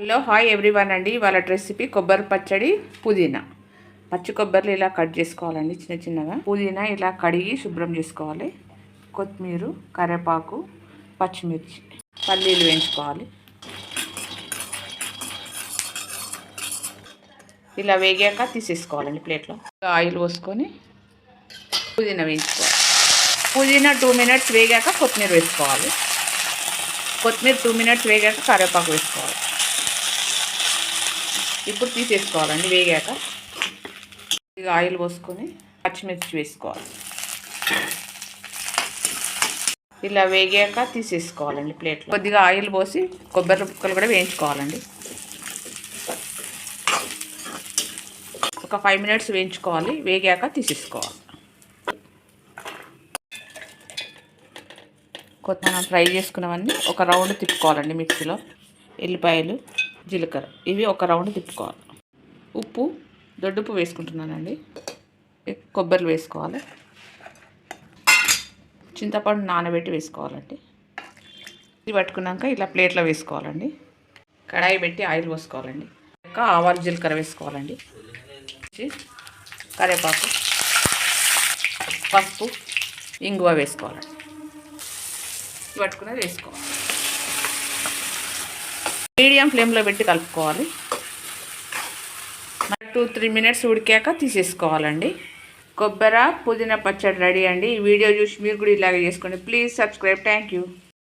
Hello hi everyone అండి. ఇవాళ recipe కొబ్బరి పచ్చడి పుదీనా. పచ్చి కొబ్బరిలు ఇలా కట్ చేసుకోవాలండి? చిన్న చిన్నగా. పుదీనా ఇలా కడిగి శుభ్రం చేసుకోవాలి. కొత్తిమీర కరివేపాకు పచ్చిమిర్చి పల్లీలు వేయించుకోవాలి. ఇలా వేగాక తీసేసుకోవాలండి ప్లేట్లో. ఆయిల్ పోసుకొని పుదీనా వేయించుకోవాలి. పుదీనా టూ మినిట్స్ వేగాక కొత్తిమీర వేసుకోవాలి. కొత్తిమీర టూ మినిట్స్ వేగాక కరివేపాకు వేసుకోవాలి. ఇప్పుడు తీసేసుకోవాలండి వేగాక. ఇక ఆయిల్ పోసుకొని పచ్చిమిర్చి వేసుకోవాలి. ఇలా వేగాక తీసేసుకోవాలండి ప్లేట్లో. కొద్దిగా ఆయిల్ పోసి కొబ్బరి ముక్కలు కూడా వేయించుకోవాలండి. ఒక ఫైవ్ మినిట్స్ వేయించుకోవాలి వేగాక తీసేసుకోవాలి. కొత్త ఫ్రై చేసుకున్నవన్నీ ఒక రౌండ్ తిప్పుకోవాలండి మిక్సీలో. ఎల్లిపాయలు జీలకర్ర. ఇవి ఒక రౌండ్ తిప్పుకోవాలి. ఉప్పు దొడ్డుప్పు వేసుకుంటున్నానండి. కొబ్బరిలు వేసుకోవాలి. చింతపండు నానబెట్టి వేసుకోవాలండి. ఇది పట్టుకున్నాక ఇలా ప్లేట్లో వేసుకోవాలండి. కడాయి పెట్టి ఆయిల్ పోసుకోవాలండి. ఇంకా ఆవాలు జీలకర్ర వేసుకోవాలండి. కరివేపాకు పసుపు ఇంగువ వేసుకోవాలండి పట్టుకున్నది వేసుకోవాలి. మీడియం ఫ్లేమ్లో పెట్టి కలుపుకోవాలి. టూ త్రీ మినిట్స్ ఉడికాక తీసేసుకోవాలండి. కొబ్బరి పుదీనా పచ్చడి రెడీ అండి. ఈ వీడియో చూసి మీరు కూడా ఇలాగే చేసుకోండి. Please subscribe. Thank you.